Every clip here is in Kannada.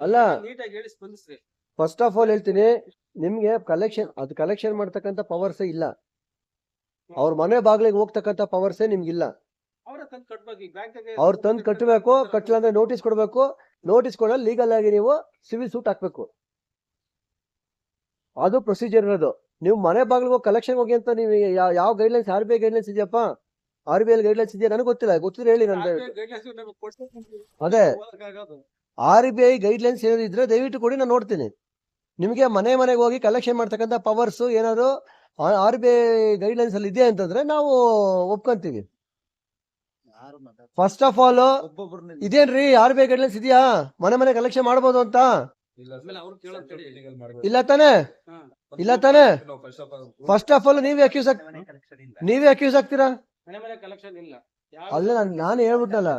ಅಲ್ಲ ನೀಟಾಗಿ ಹೇಳಿ ಸ್ಪಂದಿಸ್ರಿ ಫಸ್ಟ್ ಆಫ್ ಆಲ್ ಹೇಳ್ತೀನಿ ನಿಮ್ಗೆ ಕಲೆಕ್ಷನ್ ಅದು ಕಲೆಕ್ಷನ್ ಮಾಡ್ತಕ್ಕಂತ ಪವರ್ಸೇ ಇಲ್ಲ. ಅವ್ರ ಮನೆ ಬಾಗ್ಲಿಗೆ ಹೋಗ್ತಕ್ಕಂತ ಪವರ್ಸೇ ನಿಮ್ಗಿಲ್ಲ ಅವ್ರ ತಂದು ಕಟ್ಟಬೇಕು ಕಟ್ಟಲ್ಲ ಅಂದ್ರೆ ನೋಟಿಸ್ ಕೊಡ್ಬೇಕು. ನೋಟಿಸ್ ಕೊಡಲು ಲೀಗಲ್ ಆಗಿ ನೀವು ಸಿವಿಲ್ ಸೂಟ್ ಹಾಕ್ಬೇಕು. ಅದು ಪ್ರೊಸೀಜರ್ ಇರೋದು. ನೀವು ಮನೆ ಬಾಗಿಲಿಗೆ ಹೋಗಿ ಕಲೆಕ್ಷನ್ ಹೋಗಿ ಅಂತ ನೀವು ಯಾವ ಯಾವ guidelines R B I guidelines ಇದೆಯಪ್ಪ? ಆರ್ ಬಿ ಐ ಗೈಡ್ಲೈನ್ಸ್ ಇದೆಯಾ? ನನಗೆ ಗೊತ್ತಿಲ್ಲ ಗೊತ್ತಿದ್ರೆ ಹೇಳಿ ನಾನು ಅದೇ. ಆರ್ ಬಿ ಐ ಗೈಡ್ಲೈನ್ಸ್ ಏನಾದ್ರು ಇದ್ರೆ ದಯವಿಟ್ಟು ಕೊಡಿ ನಾನು ನೋಡ್ತೀನಿ. ನಿಮಗೆ ಮನೆ ಮನೆಗೆ ಹೋಗಿ ಕಲೆಕ್ಷನ್ ಮಾಡ್ತಕ್ಕಂಥ ಪವರ್ಸ್ ಏನಾದ್ರು ಆರ್ ಬಿ ಐ ಗೈಡ್ಲೈನ್ಸ್ ಅಲ್ಲಿ ಇದೆ ಅಂತಂದ್ರೆ ನಾವು ಒಪ್ಕೊಂತೀವಿ. ಫಸ್ಟ್ ಆಫ್ ಆಲ್ ಇದೇನ್ರಿ ಆರ್ ಬಿ ಐ ಗೈಡ್ಲೈನ್ಸ್ ಇದೆಯಾ? ಮನೆ ಮನೆ ಕಲೆಕ್ಷನ್ ಮಾಡ್ಬೋದು ಅಂತ. ಇಲ್ಲ ತಾನೇ? ಇಲ್ಲ ತಾನೆ? ಫಸ್ಟ್ ಆಫ್ ಆಲ್ ನೀವೇ ಅಕ್ಯೂಸ್ ನೀವೇ ಅಕ್ಯೂಸ್ ಆಗ್ತೀರಾ? ಅಲ್ಲ ನಾನು ಹೇಳ್ಬಿಟ್ಟನಲ್ಲ ಹೇಳ್ಬಿಟ್ನಲ್ಲ.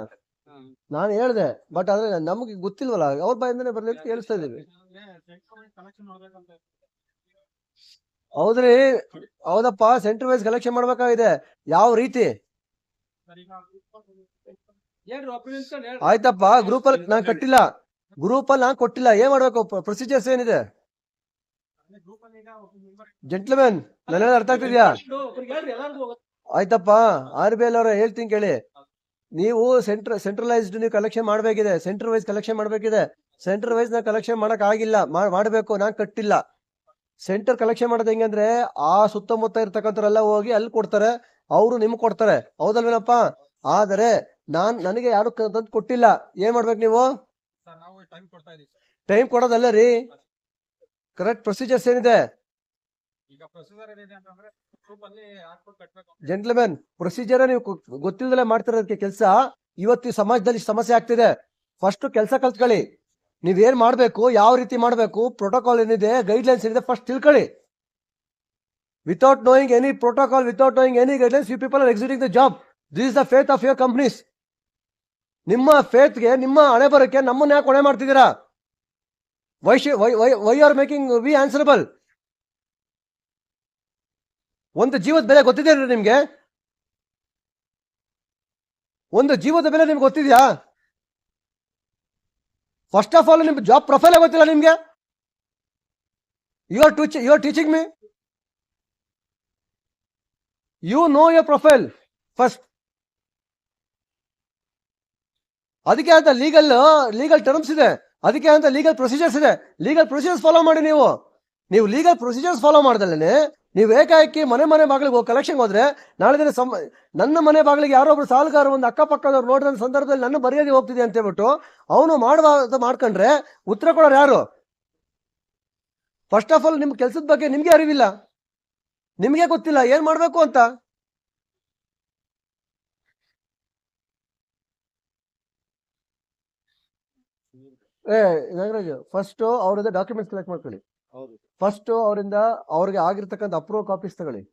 ನಾನು ಹೇಳ್ದೆ ಬಟ್ ಆದ್ರೆ ನಮ್ಗೆ ಗೊತ್ತಿಲ್ವಲ್ಲ ಅವ್ರ ಬಾಯಿಂದನೇ ಬರ್ಲಿ ಅಂತ ಹೇಳ್ತಾ ಇದೀವಿ ಹೌದ್ರಿ ಹೌದಪ್ಪ ಸೆಂಟರ್ ವೈಸ್ ಕಲೆಕ್ಷನ್ ಮಾಡ್ಬೇಕಾಗಿದೆ ಯಾವ ರೀತಿ. ಆಯ್ತಪ್ಪ ಗ್ರೂಪ್ ಅಲ್ಲಿ ನಾನ್ ಕಟ್ಟಿಲ್ಲ ಗ್ರೂಪ್ ಅಲ್ಲಿ ನಾನ್ ಕೊಟ್ಟಿಲ್ಲ ಏನ್ ಮಾಡ್ಬೇಕು ಪ್ರೊಸೀಜರ್ಸ್ ಏನಿದೆ? ಜೆಂಟ್ಲ್ಮೆನ್ ನನ್ನ ಅರ್ಥ ಆಗ್ತಿದ್ಯಾ? ಆಯ್ತಪ್ಪ ಆರ್ ಬಿ ಎಲ್ ಅವ್ರ ಹೇಳ್ತೀನಿ ಕೇಳಿ. ನೀವು ಸೆಂಟ್ರ ಸೆಂಟ್ರಲೈಸ್ಡ್ ನೀವು ಕಲೆಕ್ಷನ್ ಮಾಡಬೇಕಿದೆ ಸೆಂಟರ್ ವೈಸ್ ಕಲೆಕ್ಷನ್ ಮಾಡಬೇಕಿದೆ. ಸೆಂಟರ್ ವೈಸ್ ಕಲೆಕ್ಷನ್ ಮಾಡಕ್ ಆಗಿಲ್ಲ ಮಾಡಬೇಕು ಮಾಡ್ಬೇಕು ನಾನ್ ಕಟ್ಟಿಲ್ಲ. ಸೆಂಟರ್ ಕಲೆಕ್ಷನ್ ಮಾಡೋದು ಹೆಂಗೆ ಅಂದ್ರೆ ಆ ಸುತ್ತಮುತ್ತ ಇರ್ತಕ್ಕಂಥವ್ರೆಲ್ಲ ಹೋಗಿ ಅಲ್ಲಿ ಕೊಡ್ತಾರೆ ಅವರು ನಿಮ್ಗೆ ಕೊಡ್ತಾರೆ. ಹೌದಲ್ವೇನಪ್ಪ? ಆದರೆ ನಾನ್ ನನಗೆ ಯಾರು ತಂದು ಕೊಟ್ಟಿಲ್ಲ. ಏನ್ ಮಾಡ್ಬೇಕು ನೀವು? ಟೈಮ್ ಕೊಡೋದಲ್ಲ ರೀ. ಕರೆಕ್ಟ್ ಪ್ರೊಸೀಜರ್ಸ್ ಏನಿದೆ? ಜೆಂಟ್ಲ್ಮೆನ್ ಪ್ರೊಸೀಜರ್ ನೀವು ಗೊತ್ತಿಲ್ಲದಲ್ಲೇ ಮಾಡ್ತಿರೋದಕ್ಕೆ ಕೆಲಸ, ಇವತ್ತು ಸಮಾಜದಲ್ಲಿ ಸಮಸ್ಯೆ ಆಗ್ತಿದೆ. ಫಸ್ಟ್ ಕೆಲಸ ಕಲ್ತ್ಕೊಳ್ಳಿ. ನೀವೇನ್ ಮಾಡ್ಬೇಕು, ಯಾವ ರೀತಿ ಮಾಡ್ಬೇಕು ಪ್ರೋಟೋಕಾಲ್ ಏನಿದೆ ಗೈಡ್ಲೈನ್ಸ್ ಏನಿದೆ ಫಸ್ಟ್ ತಿಳ್ಕೊಳ್ಳಿ. Without knowing any protocol without knowing any guidelines you people are exciting the job this is the faith of your companies ನಿಮ್ಮ ಫೇತ್ಗೆ ನಿಮ್ಮ ಹಣೆ ಬರಕ್ಕೆ ನಮ್ಮನ್ನ ಯಾಕೆ ಹೊಣೆ ಮಾಡ್ತಿದ್ದೀರಾ? Why why why are making we answerable ಒಂದು ಜೀವದ ಬೆಲೆ ಗೊತ್ತಿದೆ ನಿಮ್ಗೆ? ಒಂದು ಜೀವದ ಬೆಲೆ ನಿಮ್ಗೆ ಗೊತ್ತಿದ್ಯಾ? ಫಸ್ಟ್ ಆಫ್ ಆಲ್ ನಿಮ್ ಜಾಬ್ ಪ್ರೊಫೈಲ್ ಗೊತ್ತಿಲ್ಲ ನಿಮ್ಗೆ? You are teach you are teaching me you know your profile first ಅದಕ್ಕೆ ಅಂತ ಲೀಗಲ್ ಲೀಗಲ್ ಟರ್ಮ್ಸ್ ಇದೆ. ಅದಕ್ಕೆ ಅಂತ ಲೀಗಲ್ ಪ್ರೊಸೀಜರ್ಸ್ ಇದೆ. ಲೀಗಲ್ ಪ್ರೊಸೀಜರ್ಸ್ ಫಾಲೋ ಮಾಡಿ ನೀವು. ನೀವು ಲೀಗಲ್ ಪ್ರೊಸೀಜರ್ಸ್ ಫಾಲೋ ಮಾಡ್ದಲ್ಲೇ ನೀವು ಏಕಾಏಕಿ ಮನೆ ಮನೆ ಬಾಗಿಲಿಗೆ ಹೋಗಿ ಕಲೆಕ್ಷನ್ ಹೋದ್ರೆ, ನಾಳೆ ದಿನ ಸಮ, ನನ್ನ ಮನೆ ಬಾಗಿಲಿಗೆ ಯಾರೋ ಒಬ್ರು ಸಾಲುಗಾರ ಒಂದು ಅಕ್ಕಪಕ್ಕದವ್ರು ನೋಡಿದ ಸಂದರ್ಭದಲ್ಲಿ ನನ್ನ ಬರೆಯೋದೇ ಹೋಗ್ತಿದೆ ಅಂತ ಹೇಳ್ಬಿಟ್ಟು ಅವನು ಮಾಡುವ ಮಾಡ್ಕೊಂಡ್ರೆ ಉತ್ತರ ಕೊಡೋರು ಯಾರು? ಫಸ್ಟ್ ಆಫ್ ಆಲ್ ನಿಮ್ಮ ಕೆಲ್ಸದ ಬಗ್ಗೆ ನಿಮಗೆ ಅರಿವಿಲ್ಲ. ನಿಮಗೆ ಗೊತ್ತಿಲ್ಲ, ಏನು ಮಾಡಬೇಕು ಅಂತ? ಏ, ನಾಗರಾಜ್ ಫಸ್ಟ್ ಅವ್ರದ್ದು ಡಾಕ್ಯುಮೆಂಟ್ಸ್ ಕಲೆಕ್ಟ್ ಮಾಡ್ಕೊಳ್ಳಿ. ಫಸ್ಟ್ ಅವರಿಂದ ಅವ್ರಿಗೆ ಆಗಿರ್ತಕ್ಕಂಥ ಅಪ್ರೂವ್ ಕಾಪೀಸ್ ತಗೊಳ್ಳಿ.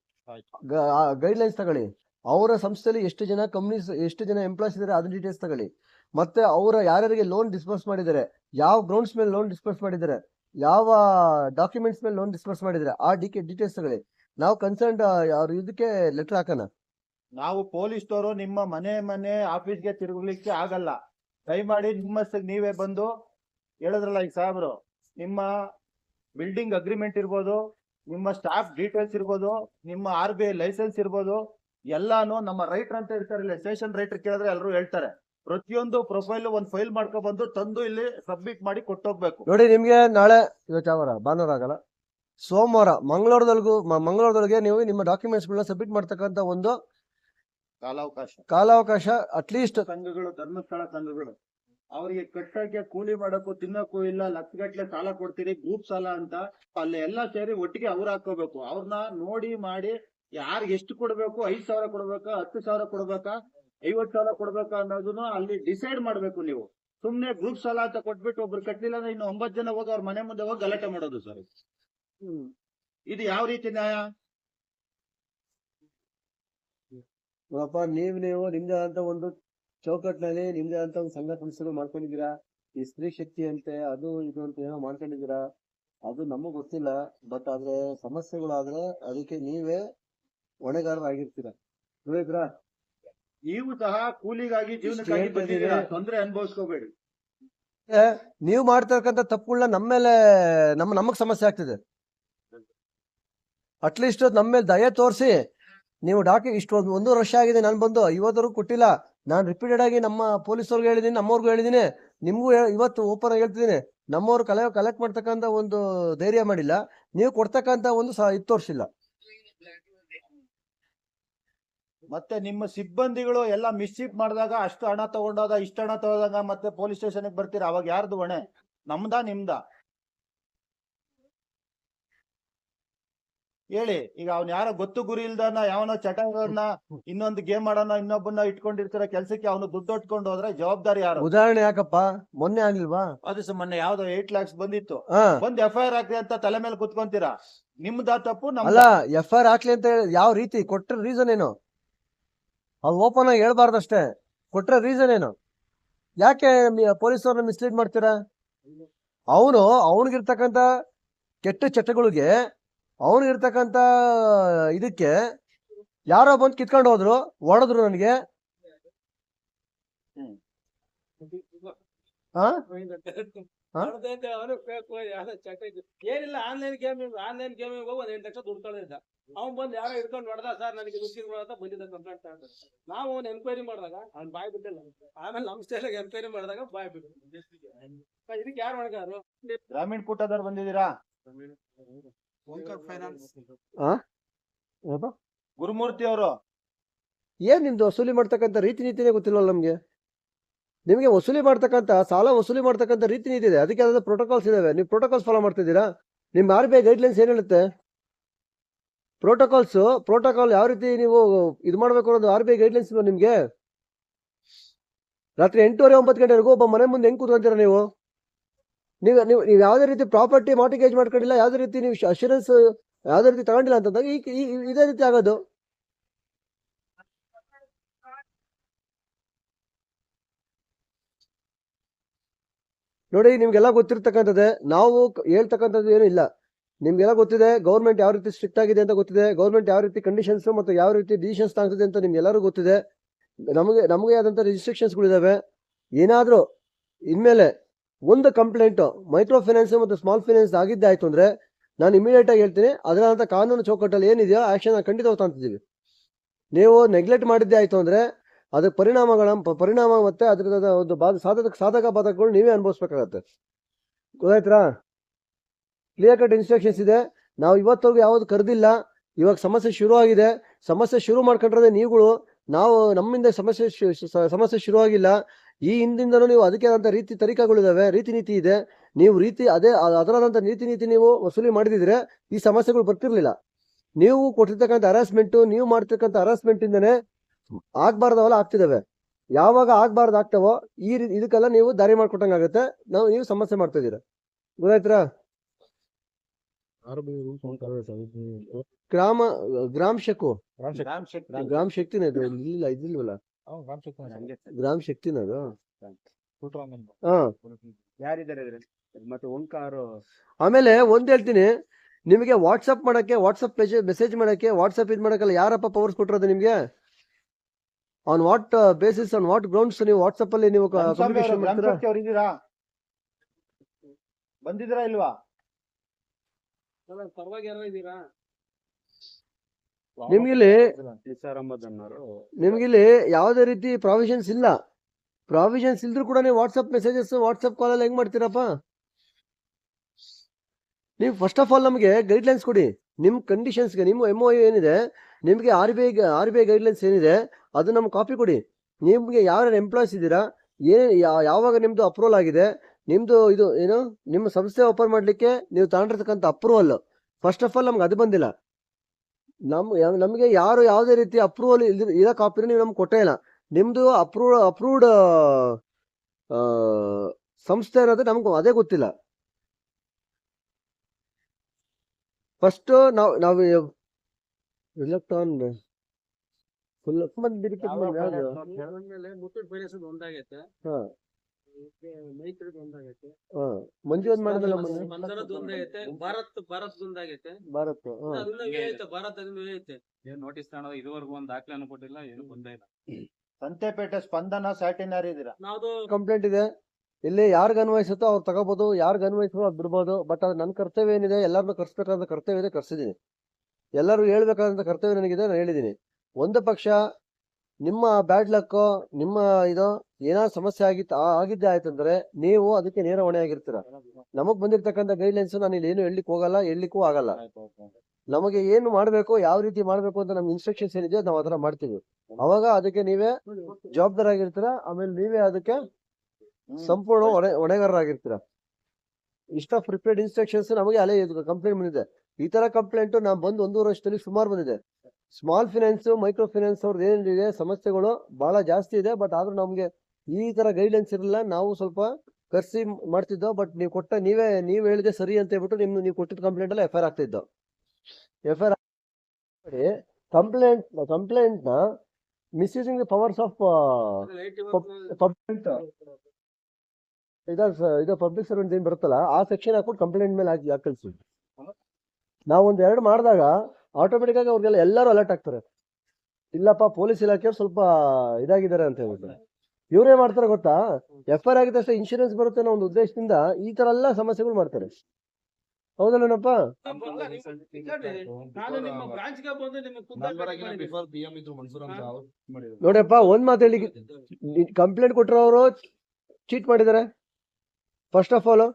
ಗೈಡ್ ಲೈನ್ಸ್ ತಗೊಳ್ಳಿ. ಅವರ ಸಂಸ್ಥೆಯಲ್ಲಿ ಎಷ್ಟು ಜನ ಕಂಪ್ನೀಸ್ ಎಷ್ಟು ಜನ ಎಂಪ್ಲಾಯ್ಸ್ ಇದ್ದಾರೆ ಅದ್ರ ಡೀಟೇಲ್ಸ್ ತಗೊಳ್ಳಿ. ಮತ್ತೆ ಅವರ ಯಾರ್ಯಾರಿಗೆ ಲೋನ್ ಡಿಸ್ಪರ್ಸ್ ಮಾಡಿದ್ದಾರೆ ಯಾವ ಗ್ರೌಂಡ್ಸ್ ಮೇಲೆ ಲೋನ್ ಡಿಸ್ಪರ್ಸ್ ಮಾಡಿದ್ದಾರೆ ಯಾವ ಡಾಕ್ಯುಮೆಂಟ್ಸ್ ಮೇಲೆ ಲೋನ್ ಡಿಸ್ಪರ್ಸ್ ಮಾಡಿದ್ದಾರೆ ಆ ಡಿ ಡೀಟೇಲ್ಸ್ ತಗೊಳ್ಳಿ. ನಾವು ಕನ್ಸರ್ನ್ ಅವ್ರ ಇದಕ್ಕೆ ಲೆಟರ್ ಹಾಕೋಣ. ನಾವು ಪೊಲೀಸ್ನವರು ನಿಮ್ಮ ಮನೆ ಮನೆ ಆಫೀಸ್ಗೆ ತಿರುಗಲಿಕ್ಕೆ ಆಗಲ್ಲ. ದಯಮಾಡಿ ನಿಮ್ಮ ನೀವೇ ಬಂದು ಹೇಳಿದ್ರಲ್ಲ ಈಗ ಸಾಹೇಬ್ರು ನಿಮ್ಮ ಬಿಲ್ಡಿಂಗ್ ಅಗ್ರಿಮೆಂಟ್ ಇರ್ಬೋದು ನಿಮ್ಮ ಸ್ಟಾಫ್ ಡೀಟೇಲ್ಸ್ ಇರ್ಬೋದು ನಿಮ್ಮ ಆರ್ ಬಿ ಐ ಲೈಸೆನ್ಸ್ ಇರ್ಬೋದು ಎಲ್ಲಾನು ನಮ್ಮ ರೈಟರ್ ಅಂತ ಇರ್ತಾರೆ ಸ್ಟೇಷನ್ ರೈಟರ್ ಕೇಳಿದ್ರೆ ಎಲ್ಲರೂ ಹೇಳ್ತಾರೆ. ಪ್ರತಿಯೊಂದು ಪ್ರೊಫೈಲ್ ಒಂದು ಫೈಲ್ ಮಾಡ್ಕೊ ಬಂದು ತಂದು ಇಲ್ಲಿ ಸಬ್ಮಿಟ್ ಮಾಡಿ ಕೊಟ್ಟೋಗ್ಬೇಕು. ನೋಡಿ ನಿಮ್ಗೆ ನಾಳೆ ಇವತ್ತು ಯಾವಾರ ಭಾನುವಾರ ಆಗಲ್ಲ? ಸೋಮವಾರ ಮಂಗಳವಾರದೊಳಗೂ ಮಂಗಳವಾರದೊಳಗೆ ನೀವು ನಿಮ್ಮ ಡಾಕ್ಯುಮೆಂಟ್ಸ್ಗಳನ್ನ ಸಬ್ಮಿಟ್ ಮಾಡ್ತಕ್ಕಂಥ ಒಂದು ಕಾಲಾವಕಾಶ. ಕಾಲಾವಕಾಶ ಅಟ್ಲೀಸ್ಟ್ ಸಂಘಗಳು ಧರ್ಮಸ್ಥಳ ಸಂಘಗಳು. ಅವರಿಗೆ ಕಟ್ಟಕ್ಕೆ ಕೂಲಿ ಮಾಡಕ್ಕೂ ತಿನ್ನಕ್ಕೂ ಇಲ್ಲ ಲಕ್ಷಗಟ್ಲೆ ಸಾಲ ಕೊಡ್ತೀರಿ ಗ್ರೂಪ್ ಸಾಲ ಅಂತ ಅಲ್ಲಿ ಎಲ್ಲ ಸೇರಿ ಒಟ್ಟಿಗೆ ಅವ್ರು ಹಾಕೋಬೇಕು ಅವ್ರನ್ನ ನೋಡಿ ಮಾಡಿ ಯಾರಿಗೆ ಎಷ್ಟು ಕೊಡ್ಬೇಕು ಐದ್ ಸಾವಿರ ಕೊಡ್ಬೇಕಾ ಹತ್ತು ಸಾವಿರ ಕೊಡ್ಬೇಕಾ ಐವತ್ ಸಾವಿರ ಕೊಡ್ಬೇಕಾ ಅನ್ನೋದನ್ನ ಅಲ್ಲಿ ಡಿಸೈಡ್ ಮಾಡ್ಬೇಕು ನೀವು. ಸುಮ್ನೆ ಗ್ರೂಪ್ ಸಾಲ ಅಂತ ಕೊಟ್ಬಿಟ್ಟು ಒಬ್ರು ಕಟ್ಟಲಿಲ್ಲ ಅಂದ್ರೆ ಇನ್ನು ಒಂಬತ್ ಜನ ಹೋಗಿ ಅವ್ರ ಮನೆ ಮುಂದೆ ಹೋಗಿ ಗಲಾಟೆ ಮಾಡೋದು ಸರ್. ಇದು ಯಾವ ರೀತಿ ನ್ಯಾಯ? ನೀವು ನೀವು ನಿಮ್ದೇ ಆದಂತ ಒಂದು ಚೌಕಟ್ಟಿನಲ್ಲಿ ನಿಮ್ದೇ ಅಂತ ಒಂದು ಸಂಘ ಸಂಸ್ಥೆಗಳು ಮಾಡ್ಕೊಂಡಿದ್ದೀರಾ? ಈ ಸ್ತ್ರೀ ಶಕ್ತಿ ಅಂತೆ ಅದು ಇದು ಅಂತ ಏನೋ ಮಾಡ್ಕೊಂಡಿದ್ದೀರಾ? ಅದು ನಮಗ್ ಗೊತ್ತಿಲ್ಲ ಬಟ್ ಆದ್ರೆ ಸಮಸ್ಯೆಗಳಾದ್ರೆ ಅದಕ್ಕೆ ನೀವೇ ಹೊಣೆಗಾರರಾಗಿರ್ತೀರ ನೋಡಿದ್ರಾ ನೀವು ಸಹ ಕೂಲಿಗಾಗಿ ಜೀವನಕ್ಕಾಗಿ ಬಂದಿದ್ದೀರಾ. ತೊಂದ್ರೆ ಅನುಭವಿಸ್ಕೋಬೇಡಿ. ನೀವು ಮಾಡ್ತಿರ್ಕಂತ ತಪ್ಪುಗಳನ್ನ ನಮ್ಮ ಮೇಲೆ ನಮ್ಮ ನಮಗ್ ಸಮಸ್ಯೆ ಆಗ್ತಿದೆ. ಅಟ್ಲೀಸ್ಟ್ ನಮ್ಮ ಮೇಲೆ ದಯ ತೋರಿಸಿ ನೀವು ಡಾಕ್ಯು ಇಷ್ಟು ಒಂದು ಒಂದೂವರೆ ವರ್ಷ ಆಗಿದೆ ನಾನು ಬಂದು ಇವತ್ತವರೆಗೂ ಕೊಟ್ಟಿಲ್ಲ. ನಾನು ರಿಪೀಟೆಡ್ ಆಗಿ ನಮ್ಮ ಪೊಲೀಸವ್ರಿಗೆ ಹೇಳಿದ್ದೀನಿ ನಮ್ಮವ್ರಿಗೂ ಹೇಳಿದ್ದೀನಿ ನಿಮಗೂ ಇವತ್ತು ಓಪನ್ ಆಗಿ ಹೇಳ್ತಿದ್ದೀನಿ ನಮ್ಮವ್ರು ಕಲೆ ಕಲೆಕ್ಟ್ ಮಾಡ್ತಕ್ಕಂಥ ಒಂದು ಧೈರ್ಯ ಮಾಡಿಲ್ಲ. ನೀವು ಕೊಡ್ತಕ್ಕಂಥ ಒಂದು ಸಹ ಇದು ತೋರಿಸಿಲ್ಲ. ಮತ್ತೆ ನಿಮ್ಮ ಸಿಬ್ಬಂದಿಗಳು ಎಲ್ಲ ಮಿಸ್ಚೀಫ್ ಮಾಡಿದಾಗ ಅಷ್ಟು ಹಣ ತಗೊಂಡೋದ, ಇಷ್ಟು ಹಣ ತಗೊಂಡಾಗ ಮತ್ತೆ ಪೊಲೀಸ್ ಸ್ಟೇಷನ್ಗೆ ಬರ್ತೀರಾ? ಅವಾಗ ಯಾರ್ದು ಹೊಣೆ? ನಮ್ದಾ, ನಿಮ್ದಾ? ಹೇಳಿ ಈಗ ಅವ್ನ ಯಾರೋ ಗೊತ್ತು ಗುರಿ ಇಲ್ದನ ಯಾವನೋ ಚಟಗಳನ್ನ ಇನ್ನೊಂದು ಗೇಮ್ ಮಾಡೋಣ ಇನ್ನೊಬ್ಬನ ಇಟ್ಕೊಂಡಿರ್ತಾರ ಕೆಲ್ಸಕ್ಕೆ ಅವನು ದುಡ್ಡು ಹೊಟ್ಕೊಂಡು ಹೋದ್ರೆ ಜವಾಬ್ದಾರಿ ಯಾರು? ಉದಾಹರಣೆ ಯಾಕಪ್ಪ? ಮೊನ್ನೆ ಆಗ್ಲಿಲ್ವಾ? ಅದು ಸ ಮೊನ್ನೆ ಯಾವ್ದೋ ಏಟ್ ಲ್ಯಾಕ್ಸ್ ಬಂದಿತ್ತು. ಹಾ. ಬಂದ್ ಎಫ್ ಐ ಆರ್ ಹಾಕ್ರಿ ಅಂತ ತಲೆ ಮೇಲೆ ಕುತ್ಕೊಂತೀರಾ? ನಿಮ್ದ ತಪ್ಪು ನಮ್ದ ಅಲ್ಲ ಎಫ್ ಐ ಆರ್ ಹಾಕ್ಲಿ ಅಂತ ಹೇಳಿ ಯಾವ ರೀತಿ? ಕೊಟ್ರ ರೀಸನ್ ಏನು? ಅವ್ ಓಪನ್ ಆಗಿ ಹೇಳ್ಬಾರ್ದಷ್ಟೇ ಕೊಟ್ರ ರೀಸನ್ ಏನು? ಯಾಕೆ ಪೊಲೀಸರನ್ನ ಮಿಸ್ಲೀಡ್ ಮಾಡ್ತೀರಾ? ಅವನು ಅವನಿಗಿರ್ತಕ್ಕಂಥ ಕೆಟ್ಟ ಚಟಗಳಿಗೆ ಅವನಿಗಿರ್ತಕ್ಕಂಥ ಇದಕ್ಕೆ ಯಾರೋ ಬಂದು ಕಿತ್ಕೊಂಡು ಹೋದ್ರು ಹೊಡೆದ್ರು ನನಗೆ. ಹಾ ಹಾ? ಏನಿಲ್ಲ ಆನ್ಲೈನ್ ಗೇಮ್ ಆನ್ಲೈನ್ ಗೇಮ್ ಹೋಗಿ ಒಂದ್ ಎಂಟು ಲಕ್ಷ ದುಡ್ಡು ಕಳೆದಿದ್ದ ಅವ್ನ್ ಬಂದು ಯಾರೋ ಹಿಡ್ಕೊಂಡು ಹೊಡೆದ ಸರ್ ನನಗೆ ದುಡ್ಡು ಅಂತ ಬಂದಿದ್ದ ಕಂಪ್ಲೇಂಟ್ ತಗೊಂಡು. ನಾವು ಅವ್ನು ಎನ್ಕ್ವೈರಿ ಮಾಡಿದಾಗ ಅವ್ನ್ ಬಾಯ್ ಬಿಟ್ಟಿಲ್ಲ. ಆಮೇಲೆ ನಮ್ ಸ್ಟೇಜ್ ಎನ್ಕ್ವೈರಿ ಮಾಡಿದಾಗ ಬಾಯ್ ಬಿಟ್ಟು ಇದಕ್ಕೆ ಯಾರು ಮಾಡ್ಕಾರು ಗ್ರಾಮೀಣ ಕೂಟದವ್ರು ಬಂದಿದ್ದೀರಾ? ಏನಪ್ಪ? ಗುರುಮೂರ್ತಿ ಅವರು. ಏನ್ ನಿಮ್ದು ವಸೂಲಿ ಮಾಡ್ತಕ್ಕಂತ ರೀತಿ ನೀತಿನೇ ಗೊತ್ತಿಲ್ವಲ್ಲ ನಮ್ಗೆ? ನಿಮಗೆ ವಸೂಲಿ ಮಾಡ್ತಕ್ಕಂತ ಸಾಲ ವಸೂಲಿ ಮಾಡ್ತಕ್ಕಂತ ರೀತಿ ನೀತಿ ಇದೆ ಅದಕ್ಕೆ ಅದಾದ ಪ್ರೋಟೋಕಾಲ್ಸ್ ಇದಾವೆ. ನೀವು ಪ್ರೋಟೋಕಾಲ್ಸ್ ಫಾಲೋ ಮಾಡ್ತಿದ್ದೀರಾ? ನಿಮ್ಮ ಆರ್ ಬಿ ಐ ಗೈಡ್ಲೈನ್ಸ್ ಏನ್ ಹೇಳುತ್ತೆ? ಪ್ರೋಟೋಕಾಲ್ಸ್ ಪ್ರೋಟೋಕಾಲ್ ಯಾವ ರೀತಿ ನೀವು ಇದು ಮಾಡ್ಬೇಕು ಅನ್ನೋದು ಆರ್ ಬಿ ಐ ಗೈಡ್ಲೈನ್ಸ್ ನಿಮ್ಗೆ? ರಾತ್ರಿ ಎಂಟೂವರೆ ಒಂಬತ್ತು ಗಂಟೆವರೆಗೂ ಒಬ್ಬ ಮನೆ ಮುಂದೆ ಹೆಂಗ್ ಕೂತ್ಕೊಂತೀರಾ ನೀವು? ನೀವು ನೀವು ನೀವು ಯಾವುದೇ ರೀತಿ ಪ್ರಾಪರ್ಟಿ ಮಾರ್ಟಿಗೇಜ್ ಮಾಡ್ಕೊಂಡಿಲ್ಲ, ಯಾವುದೇ ರೀತಿ ನೀವು ಅಶೂರೆನ್ಸ್ ಯಾವುದೇ ರೀತಿ ತಗೊಂಡಿಲ್ಲ ಅಂತಂದಾಗ ಈ ಇದೇ ರೀತಿ ಆಗೋದು. ನೋಡಿ, ನಿಮ್ಗೆಲ್ಲ ಗೊತ್ತಿರ್ತಕ್ಕಂಥದ್ದೇ, ನಾವು ಹೇಳ್ತಕ್ಕಂಥದ್ದು ಏನು ಇಲ್ಲ. ನಿಮ್ಗೆಲ್ಲ ಗೊತ್ತಿದೆ ಗೌರ್ಮೆಂಟ್ ಯಾವ ರೀತಿ ಸ್ಟ್ರಿಕ್ಟ್ ಆಗಿದೆ ಅಂತ ಗೊತ್ತಿದೆ ಗೌರ್ಮೆಂಟ್ ಯಾವ ರೀತಿ ಕಂಡೀಷನ್ಸ್ ಮತ್ತು ಯಾವ ರೀತಿ ಡಿಸಿಷನ್ಸ್ ತಗೊಳ್ತಿದೆ ಅಂತ ನಿಮ್ಗೆಲ್ಲರೂ ಗೊತ್ತಿದೆ. ನಮಗೆ ನಮಗೆ ಆದಂಥ ರಿಜಿಸ್ಟ್ರಿಕ್ಷನ್ಸ್ಗಳಿದ್ದಾವೆ ಏನಾದರೂ, ಇನ್ಮೇಲೆ ಒಂದು ಕಂಪ್ಲೇಂಟ್, ಮೈಕ್ರೋ ಫೈನಾನ್ಸ್ ಮತ್ತು ಸ್ಮಾಲ್ ಫೈನಾನ್ಸ್ ಆಗಿದ್ದೆ ಆಯ್ತು ಅಂದ್ರೆ ನಾನು ಇಮಿಡಿಯೇಟ್ ಆಗಿ ಹೇಳ್ತೀನಿ ಅದರಂಥ ಕಾನೂನು ಚೌಕಟ್ಟಲ್ಲಿ ಏನಿದೆಯೋ ಆ್ಯಕ್ಷನ್ ಖಂಡಿತ ತಂತಿದ್ದೀವಿ ನೀವು ನೆಗ್ಲೆಕ್ಟ್ ಮಾಡಿದ್ದೆ ಆಯ್ತು ಅಂದ್ರೆ ಅದ್ರ ಪರಿಣಾಮಗಳ ಪರಿಣಾಮ ಮತ್ತೆ ಅದರದ ಒಂದು ಸಾಧಕ ಸಾಧಕ ಬಾಧಕಗಳು ನೀವೇ ಅನುಭವಿಸ್ಬೇಕಾಗತ್ತೆ. ಗೊತ್ತಾಯ್ತಾ ಕ್ಲಿಯರ್ ಕಟ್ ಇನ್ಸ್ಟ್ರಕ್ಷನ್ಸ್ ಇದೆ. ನಾವು ಇವತ್ತವರೆಗೂ ಯಾವ್ದು ಕರೆದಿಲ್ಲ. ಇವಾಗ ಸಮಸ್ಯೆ ಶುರು ಆಗಿದೆ ಸಮಸ್ಯೆ ಶುರು ಮಾಡ್ಕೊಂಡ್ರೆ ನೀವುಗಳು, ನಾವು ನಮ್ಮಿಂದ ಸಮಸ್ಯೆ ಸಮಸ್ಯೆ ಶುರು ಆಗಿಲ್ಲ ಈ ಹಿಂದಿಂದನೂ ನೀವು ಅದಕ್ಕೆ ಆದಂಥ ರೀತಿ ತರೀಕಾಗಳಿದಾವೆ ರೀತಿ ನೀತಿ ಇದೆ. ನೀವು ರೀತಿ ಅದೇ ಅದರಾದಂಥ ನೀತಿ ನೀತಿ ನೀವು ವಸೂಲಿ ಮಾಡಿದಿದ್ರೆ ಈ ಸಮಸ್ಯೆಗಳು ಬರ್ತಿರ್ಲಿಲ್ಲ. ನೀವು ಕೊಟ್ಟಿರ್ತಕ್ಕಂಥ ಹರಾಸ್ಮೆಂಟು ನೀವು ಮಾಡ್ತಕ್ಕಂಥ ಹರಾಸ್ಮೆಂಟಿಂದನೇ ಆಗ್ಬಾರ್ದವಲ್ಲ ಆಗ್ತಿದಾವೆ. ಯಾವಾಗ ಆಗ್ಬಾರ್ದು ಆಗ್ತಾವೋ ಈ ರೀತಿ ಇದಕ್ಕೆಲ್ಲ ನೀವು ದಾರಿ ಮಾಡ್ಕೊಟ್ಟಂಗಾಗತ್ತೆ. ನಾವು ನೀವು ಸಮಸ್ಯೆ ಮಾಡ್ತಾ ಇದ್ದೀರಾ ಗೊತ್ತಾಯ್ತಾ ಗ್ರಾಮ ಗ್ರಾಮ ಶಕು. ಗ್ರಾಮ ಶಕ್ತಿ ಗ್ರಾಮ ಶಕ್ತಿನೇ ಇದು ಇಲ್ಲ ಇದಿಲ್ವಲ್ಲ ಗ್ರಾಮ ಶಕ್ತಿನ ಅದು? ಹಾ. ಯಾರಿದ್ದಾರೆ ಮತ್ತೆ ಓಂಕಾರು ಆಮೇಲೆ ಒಂದ್ ಹೇಳ್ತೀನಿ. ನಿಮಗೆ ವಾಟ್ಸಪ್ ಮಾಡಕ್ಕೆ ವಾಟ್ಸಪ್ ಮೆಸೇಜ್ ಮಾಡಕ್ಕೆ ವಾಟ್ಸಪ್ ಇದು ಮಾಡಕ್ಕೆಲ್ಲ ಯಾರಪ್ಪ ಪವರ್ಸ್ ಕೊಟ್ಟಿರೋದು ನಿಮ್ಗೆ? On what basis on what grounds ನೀವು ವಾಟ್ಸಪ್ ಅಲ್ಲಿ ನೀವು ಕಮ್ಯುನಿಕೇಶನ್ ಮಾಡ್ತೀರಾ? ಬಂದಿದ್ದೀರಾ ಇಲ್ವಾ? ಪರವಾಗಿ ಯಾರೋ ಇದ್ದೀರಾ? ನಿಮ್ಗಿಲ್ಲಿ ನಿಮ್ಗಿಲ್ಲಿ ಯಾವುದೇ ರೀತಿ ಪ್ರಾವಿಷನ್ಸ್ ಇಲ್ಲ. ಪ್ರಾವಿಷನ್ಸ್ ಇಲ್ದ್ರೂ ಕೂಡ ನೀವು ವಾಟ್ಸಪ್ ಮೆಸೇಜಸ್ ವಾಟ್ಸಪ್ ಕಾಲಲ್ಲಿ ಹೆಂಗ್ ಮಾಡ್ತೀರಪ್ಪ? ನೀವು ಫಸ್ಟ್ ಆಫ್ ಆಲ್ ನಮಗೆ ಗೈಡ್ಲೈನ್ಸ್ ಕೊಡಿ. ನಿಮ್ಮ ಕಂಡೀಷನ್ಸ್ಗೆ ನಿಮ್ಮ ಎಂ ಒ ಏನಿದೆ ನಿಮಗೆ R B I R B I guidelines ಏನಿದೆ ಅದು ನಮ್ಗೆ ಕಾಪಿ ಕೊಡಿ. ನಿಮಗೆ ಯಾರ್ಯಾರು ಎಂಪ್ಲಾಯ್ಸ್ ಇದ್ದೀರಾ ಏನ್ ಯಾವಾಗ ನಿಮ್ಮದು ಅಪ್ರೂವಲ್ ಆಗಿದೆ ನಿಮ್ಮದು ಇದು ಏನು ನಿಮ್ಮ ಸಂಸ್ಥೆ ಓಪನ್ ಮಾಡಲಿಕ್ಕೆ ನೀವು ತಗೊಂಡಿರ್ತಕ್ಕಂಥ ಅಪ್ರೂವಲ್ ಫಸ್ಟ್ ಆಫ್ ಆಲ್ ನಮ್ಗೆ ಅದು ಬಂದಿಲ್ಲ. ನಮ್ ನಮಗೆ ಯಾರು ಯಾವುದೇ ರೀತಿ ಅಪ್ರೂವಲ್ ಇರೋ ಕಾಪಿನ ನೀವು ನಮ್ಗೆ ಕೊಟ್ಟೇ ಇಲ್ಲ. ನಿಮ್ಮದು ಅಪ್ರೂವ್ ಅಪ್ರೂವ್ಡ್ ಸಂಸ್ಥೆ ಅನ್ನೋದು ನಮ್ಗೆ ಅದೇ ಗೊತ್ತಿಲ್ಲ. ಫಸ್ಟ್ ನಾವು ನಾವು ಎಲೆಕ್ಟ್ರಾನ್ ಫುಲ್ ಮೇಲೆ ಮಂಜು ಒಂದ್ ಮಾಡಿದ್ರಲ್ಲ ಮೊನ್ನೆ? ಸ್ಪಂದನದ್ ಒಂದಾಗೈತೆ ಭಾರತ್ ಭಾರತ್ ಒಂದಾಗೈತೆ ಭಾರತ್. ಅದನ್ನ ಐತೆ ಭಾರತ್ ಅದನ್ನ ಐತೆ ಏನ್ ನೋಟಿಸ್ ತಗೊಳೋದು ಇದುವರೆಗೂ ಒಂದ್ ದಾಖಲೆನೂ ಕೊಟ್ಟಿಲ್ಲ ಏನು ಬಂದೇ ಇಲ್ಲ. ಸಂತೆಪೇಟೆ ಸ್ಪಂದನ ಸ್ಯಾಟಿನರಿ ಇದೀರಾ? ನಾವು ಕಂಪ್ಲೇಂಟ್ ಇದೆ. ಇಲ್ಲಿ ಯಾರ್ಗ್ ಅನ್ವಯಿಸುತ್ತೋ ಅವ್ರು ತಗೋಬಹುದು ಯಾರ್ಗ್ ಅನ್ವಯಿಸೋ ಅದ್ ಬಿಡ್ಬೋದು ಬಟ್ ಅದ್ ನನ್ನ ಕರ್ತವ್ಯ ಏನಿದೆ ಎಲ್ಲಾರನ್ನೂ ಕರ್ಸ್ಬೇಕಾದ ಕರ್ತವ್ಯ ಇದೆ ಕರ್ಸಿದೀನಿ. ಎಲ್ಲರೂ ಹೇಳ್ಬೇಕಾದಂತ ಕರ್ತವ್ಯ ನನಗಿದೆ ನಾನು ಹೇಳಿದೀನಿ. ಒಂದು ಪಕ್ಷ ನಿಮ್ಮ ಬ್ಯಾಡ್ ಲಕ್ ನಿಮ್ಮ ಇದು ಏನಾದ್ರು ಸಮಸ್ಯೆ ಆಗಿತ್ತು ಆಗಿದ್ದೆ ಆಯ್ತಂದ್ರೆ ನೀವು ಅದಕ್ಕೆ ನೇರ ಹೊಣೆ ಆಗಿರ್ತೀರ. ನಮಗ್ ಬಂದಿರ್ತಕ್ಕಂಥ ಗೈಡ್ಲೈನ್ಸ್ ನಾನು ಇಲ್ಲಿ ಏನು ಹೇಳಲಿಕ್ಕೆ ಹೋಗಲ್ಲ, ಹೇಳಲಿಕ್ಕೂ ಆಗಲ್ಲ. ನಮಗೆ ಏನು ಮಾಡ್ಬೇಕು, ಯಾವ ರೀತಿ ಮಾಡ್ಬೇಕು ಅಂತ ನಮ್ಗೆ ಇನ್ಸ್ಟ್ರಕ್ಷನ್ಸ್ ಏನಿದೆ ನಾವು ಅದನ್ನ ಮಾಡ್ತೀವಿ. ಅವಾಗ ಅದಕ್ಕೆ ನೀವೇ ಜವಾಬ್ದಾರಾಗಿರ್ತೀರ, ಆಮೇಲೆ ನೀವೇ ಅದಕ್ಕೆ ಸಂಪೂರ್ಣ ಹೊಣೆ, ಹೊಣೆಗಾರರಾಗಿರ್ತೀರ. ಇಷ್ಟ ಪ್ರಿಪೇರ್ಡ್ ಇನ್ಸ್ಟ್ರಕ್ಷನ್ಸ್ ನಮಗೆ ಅಲೆ ಕಂಪ್ಲೇಂಟ್ ಬಂದಿದೆ. ಈ ತರ ಕಂಪ್ಲೇಂಟ್ ನಾವು ಬಂದು ಒಂದೂವರೆ ವರ್ಷದಲ್ಲಿ ಸುಮಾರು ಬಂದಿದೆ. ಸ್ಮಾಲ್ ಫಿನಾನ್ಸ್ ಮೈಕ್ರೋ ಫಿನಾನ್ಸ್ ಅವ್ರದ್ದು ಏನಿದೆ, ಸಮಸ್ಯೆಗಳು ಬಹಳ ಜಾಸ್ತಿ ಇದೆ ಬಟ್ ಆದ್ರೂ ನಮಗೆ ಈ ತರ ಗೈಡ್ಲೈನ್ಸ್ ಇರಲಿಲ್ಲ. ನಾವು ಸ್ವಲ್ಪ ಕರ್ಸಿ ಮಾಡ್ತಿದ್ದೋ ಬಟ್ ನೀವು ಕೊಟ್ಟ ನೀವೇ, ನೀವು ಹೇಳಿದೆ ಸರಿ ಅಂತ ಹೇಳ್ಬಿಟ್ಟು ನಿಮ್ಮ ನೀವು ಕೊಟ್ಟಿದ್ದ ಕಂಪ್ಲೇಂಟ್ ಎಲ್ಲ F I R ಆಗ್ತಿದ್ದೋ F I R complaint complaint ಕಂಪ್ಲೇಂಟ್ನ misusing the powers of public ಇದ, ಇದು ಪಬ್ಲಿಕ್ ಸರ್ವೆಂಟ್ ಏನು ಬರುತ್ತಲ್ಲ, ಆ ಸೆಕ್ಷನ್ ಹಾಕ್ಬಿಟ್ಟು ಕಂಪ್ಲೇಂಟ್ ಮೇಲೆ ಹಾಕಿ ಹಾಕಿ ನಾವೊಂದು ನಾವು ಒಂದ್ ಎರಡು ಮಾಡಿದಾಗ ಆಟೋಮೆಟಿಕ್ ಆಗಿ ಅವ್ರಿಗೆಲ್ಲ ಎಲ್ಲರೂ ಅಲರ್ಟ್ ಆಗ್ತಾರೆ. ಇಲ್ಲಪ್ಪ ಪೊಲೀಸ್ ಇಲಾಖೆ ಸ್ವಲ್ಪ ಇದಾಗಿದ್ದಾರೆ ಅಂತ ಹೇಳ್ಬಿಟ್ಟು. ಇವ್ರೇ ಮಾಡ್ತಾರೆ ಗೊತ್ತಾ? ಎಫ್ ಐ ಆರ್ ಆಗಿದ ತಕ್ಷಣ ಇನ್ಶೂರೆನ್ಸ್ ಬರುತ್ತೆ ಅನ್ನೋ ಒಂದು ಉದ್ದೇಶದಿಂದ ಈ ತರ ಎಲ್ಲ ಸಮಸ್ಯೆಗಳು ಮಾಡ್ತಾರೆ. ಹೌದಲ್ಲಪ್ಪ ನಾನು ನಿಮ್ಮ ಬ್ರಾಂಚ್ ಬಂದು ನಿಮಗೆ ನೋಡಪ್ಪ ಒಂದ್ ಮಾತು ಹೇಳಿ. ಕಂಪ್ಲೇಂಟ್ ಕೊಟ್ಟಿರೋರು ಚೀಟ್ ಮಾಡಿದ್ದಾರೆ first of all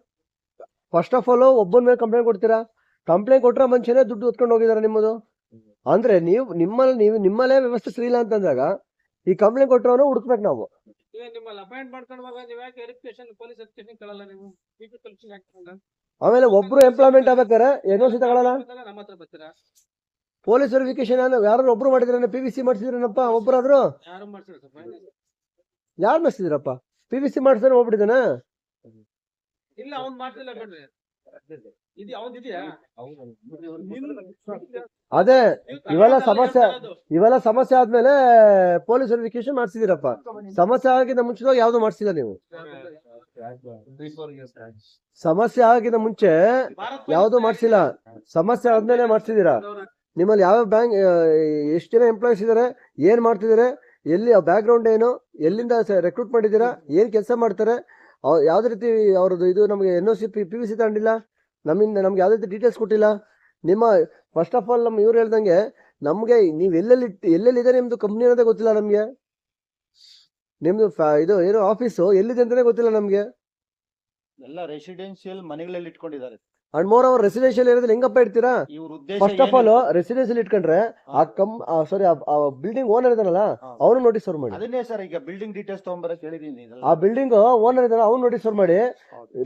first of all ಒಬ್ಬನ ಮೇಲೆ ಕಂಪ್ಲೇಂಟ್ ಕೊಡ್ತೀರಾ? ಕಂಪ್ಲೇಂಟ್ ಕೊಟ್ಟರೆ ಮನುಷ್ಯನೇ ದುಡ್ಡು ಹೊತ್ಕೊಂಡು ಹೋಗಿದ್ದಾರೆ ನಿಮ್ಮದು? ಅಂದ್ರೆ ನೀವು ನಿಮ್ಮಲ್ಲಿ ನೀವು ನಿಮ್ಮಲ್ಲೇ ವ್ಯವಸ್ಥೆ ಸರಿ ಇಲ್ಲ ಅಂತಂದಾಗ ಈ ಕಂಪ್ಲೇಂಟ್ ಕೊಟ್ಟರೋನು ಹುಡುಕ್ಬೇಕು ನಾವು. ಆಮೇಲೆ ಒಬ್ರು ಎಂಪ್ಲಾಯ್ಮೆಂಟ್ ಆಗ್ಬೇಕಾರೆ ಎನ್ ಸಿ ತಗೊಳ್ಳಲ್ಲ ಪೊಲೀಸ್ ವೆರಿಫಿಕೇಶನ್ ಯಾರು ಒಬ್ರು ಮಾಡಿದ್ರೆ ಪಿ ವಿ ಸಿ ಮಾಡಿಸಿದ್ರೇನಪ್ಪ ಒಬ್ಬರಾದ್ರು ಯಾರು ಮಾಡಿಸಿದ್ರಪ್ಪ? ಪಿ ವಿ ಸಿ ಮಾಡಿಸಿದ್ರೆ ಹೋಗ್ಬಿಟ್ಟಿದ್ದಾನೆ? ಇಲ್ಲ ಅವ್ನ್ ಮಾಡ್ತಿಲ್ಲ ಬಿಡ್ರಿ. ಅದೇ ಇವೆಲ್ಲ ಸಮಸ್ಯೆ ಇವೆಲ್ಲ ಸಮಸ್ಯೆ ಆದ್ಮೇಲೆ ಪೊಲೀಸ್ ವೆರಿಫಿಕೇಶನ್ ಮಾಡಿಸಿದಿರಪ್ಪ ಸಮಸ್ಯೆ ಆಗಿದ ಮುಂಚೆ ಯಾವ್ದು ಮಾಡಿಸಿಲ್ಲ ನೀವು. ಸಮಸ್ಯೆ ಆಗಿದ ಮುಂಚೆ ಯಾವ್ದು ಮಾಡ್ಸಿಲ್ಲ. ಸಮಸ್ಯೆ ಆದ್ಮೇಲೆ ಮಾಡ್ಸಿದೀರಾ ನಿಮ್ಮಲ್ಲಿ ಯಾವ ಬ್ಯಾಂಕ್ ಎಷ್ಟು ಜನ ಎಂಪ್ಲಾಯೀಸ್ ಇದಾರೆ? ಏನ್ ಮಾಡ್ತಿದಾರೆ? ಎಲ್ಲಿ ಬ್ಯಾಕ್ ಗ್ರೌಂಡ್ ಏನು? ಎಲ್ಲಿಂದ ರೆಕ್ರೂಟ್ ಮಾಡಿದೀರಾ ಏನ್ ಕೆಲಸ ಮಾಡ್ತಾರೆ? ಯಾವ್ದು ಯಾವ್ದೇ ರೀತಿ ಅವ್ರದ್ದು ಇದು ನಮಗೆ N O C P P V C ತಗೊಂಡಿಲ್ಲ? ನಮ್ಮಿಂದ ನಮ್ಗೆ ಯಾವುದೇ ರೀತಿ ಡೀಟೇಲ್ಸ್ ಕೊಟ್ಟಿಲ್ಲ. ನಿಮ್ಮ ಫಸ್ಟ್ ಆಫ್ ಆಲ್ ನಮ್ಮ ಇವ್ರು ಹೇಳ್ದಂಗೆ ನಮಗೆ ನೀವು ಎಲ್ಲೆಲ್ಲಿ ಎಲ್ಲೆಲ್ಲಿ ಎಲ್ಲೆಲ್ಲಿದೆ ನಿಮ್ಮದು ಕಂಪ್ನಿ ಅನ್ನೋದೇ ಗೊತ್ತಿಲ್ಲ ನಮಗೆ. ನಿಮ್ಮದು ಇದು ಏನು ಆಫೀಸು ಎಲ್ಲಿದೆ ಅಂತಾನೆ ಗೊತ್ತಿಲ್ಲ ನಮಗೆ. ಎಲ್ಲ ರೆಸಿಡೆನ್ಷಿಯಲ್ ಮನೆಗಳಲ್ಲಿ ಇಟ್ಕೊಂಡಿದ್ದಾರೆ ಅಂಡ್ ಮೋರ್ ಅವರ್ ರೆಸಿಡೆನ್ಶಿಯಲ್ ಏರಿಯಾದಲ್ಲಿ ಹೆಂಗಪ್ಪ ಇಡ್ತೀರಾ ಫಸ್ಟ್ ಆಫ್ ಆಲ್ ರೆಸಿಡೆನ್ಸಿಯಲ್ ಇಟ್ಕೊಂಡ್ರೆ ಆ ಕಮ್ ಸಾರಿ ಆ ಬಿಲ್ಡಿಂಗ್ ಓನರ್ ಇದಾನಲ್ಲ. ಅವನು ನೋಟಿಸ್ ಅವ್ರು ಮಾಡಿ. ಅದನ್ನೇ ಸರ್ ಈಗ ಬಿಲ್ಡಿಂಗ್ ಡೀಟೇಲ್ಸ್ ಹೇಳಿದೀನಿ ಇದೆಲ್ಲ. ಆ ಬಿಲ್ಡಿಂಗ್ ಓನರ್ ಇದಾನ ಅವ್ನು ನೋಟಿಸ್ ಅವ್ರು ಮಾಡಿ.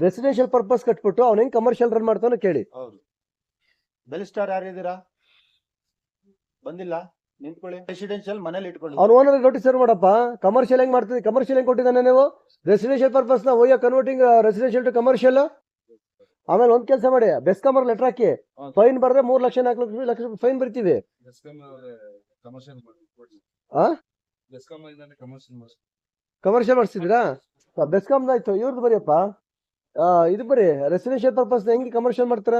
ರೆಸಿಡೆನ್ಶಿಯಲ್ ಪರ್ಪಸ್ ಕಟ್ಬಿಟ್ಟು ಅವ್ನ ಹೆಂಗ್ ಕಮರ್ಷಿಯಲ್ ರನ್ ಮಾಡ್ತಾನೋ ಕೇಳಿ. ಹೌದು. ಬೆಲ್ ಸ್ಟಾರ್ ಯಾರಿದ್ದೀರಾ ಬಂದಿಲ್ಲ ನಿಂತ್ಕೊಳ್ಳಿ. ರೆಸಿಡೆನ್ಶಿಯಲ್ ಮನೇಲಿ ಇಟ್ಕೊಂಡು ಅವ್ನು ಓನರ್ ನೋಟಿಸ್ ಅವ್ರು ಮಾಡಪ್ಪ. ಕಮರ್ಷಿಯಲ್ ಹೆಂಗ್ ಮಾಡ್ತೀವಿ ಕಮರ್ಷಿಯಲ್ ಹೆಂಗ್ ಕೊಟ್ಟಿದ್ದಾನೆ ನೀವು? Residential ಪರ್ಪಸ್ನ OYO converting residential to commercial ಆಮೇಲೆ ಒಂದ್ ಕೆಲಸ ಮಾಡಿ ಬೆಸ್ಕಾಮರ್ ಲೆಟರ್ ಹಾಕಿ ಫೈನ್ ಬರ್ದ್ರೆ ಮೂರ್ ಲಕ್ಷ ನಾಲ್ಕು ಲಕ್ಷ ಲಕ್ಷ ಫೈನ್ ಬರ್ತೀವಿ. ಆ? ಕಮರ್ಷಿಯಲ್ ಮಾಡಿಸಿದ್ರಾ? ಬೆಸ್ಕಾಮ್ ಆಯ್ತು ಇವ್ರದ್ದು ಬರೀಪ್ಪ ಆ, ಇದು ಬರೀ ರೆಸಿಡೆನ್ಶಿಯಲ್ ಪರ್ಪಸ್ ಹೆಂಗೆ ಕಮರ್ಷಿಯಲ್ ಮಾಡ್ತಾರ?